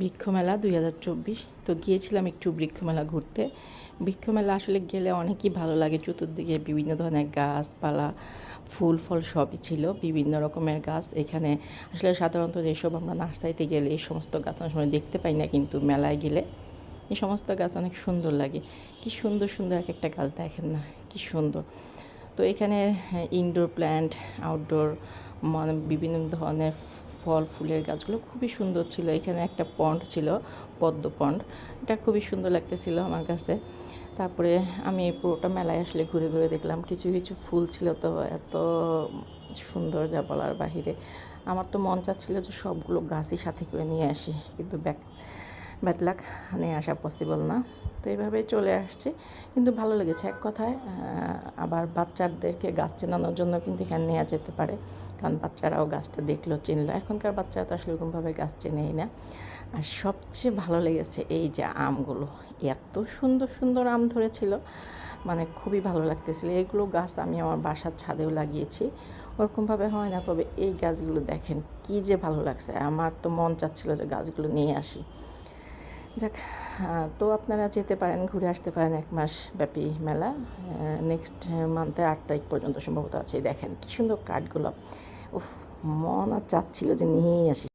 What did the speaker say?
বৃক্ষমেলা দুই হাজার চব্বিশ। তো গিয়েছিলাম একটু বৃক্ষমেলা ঘুরতে। বৃক্ষমেলা আসলে গেলে অনেকই ভালো লাগে। চতুর্দিকে বিভিন্ন ধরনের গাছপালা, ফুল, ফল সবই ছিল। বিভিন্ন রকমের গাছ এখানে। আসলে সাধারণত যেসব আমরা নার্সারিতে গেলে এই সমস্ত গাছ অনেক সময় দেখতে পাই না কিন্তু মেলায় গেলে এই সমস্ত গাছ অনেক সুন্দর লাগে। কি সুন্দর সুন্দর এক একটা গাছ দেখেন না, কি সুন্দর। তো এখানে ইনডোর প্ল্যান্ট আউটডোর মানে বিভিন্ন ধরনের ফল, ফুলের গাছগুলো খুবই সুন্দর ছিল। এখানে একটা পন্ড ছিল, পদ্ম পন্ড এটা খুবই সুন্দর লাগতেছিল আমার কাছে। তারপরে আমি পুরোটা মেলায় আসলে ঘুরে ঘুরে দেখলাম। কিছু কিছু ফুল ছিল তো এত সুন্দর যা বলার বাহিরে। আমার তো মন চাচ্ছিল যে সবগুলো গাছই সাথে করে নিয়ে আসি, কিন্তু ব্যাক ব্যাটলাক নিয়ে আসা পসিবল না। তো এইভাবেই চলে আসছি। কিন্তু ভালো লেগেছে এক কথায় আবার বাচ্চাদেরকে গাছ চেনানোর জন্য কিন্তু এখানে নেওয়া যেতে পারে। কারণ বাচ্চারাও গাছটা দেখল, চিনলো। এখনকার বাচ্চারা তো আসলে ওরকমভাবে গাছ চেনেই না। আর সবচেয়ে ভালো লেগেছে এই যে আমগুলো। এত সুন্দর সুন্দর আম ধরেছিল। মানে খুবই ভালো লাগতেছিল। এগুলো গাছ আমি আমার বাসার ছাদেও লাগিয়েছি। ওরকমভাবে হয় না। তবে এই গাছগুলো দেখেন কি যে ভালো লাগছে। আমার তো মন চাচ্ছিল যে গাছগুলো নিয়ে আসি। যাক তো আপনারা যেতে পারেন, ঘুরে আসতে পারেন এক মাস ব্যাপী মেলা। নেক্সট মান্থে আট তারিখ পর্যন্ত সম্ভবত আছে। দেখেন কী সুন্দর কাঠগুলো উফ, মন আর চাচ্ছিল যে নিয়েই আসি।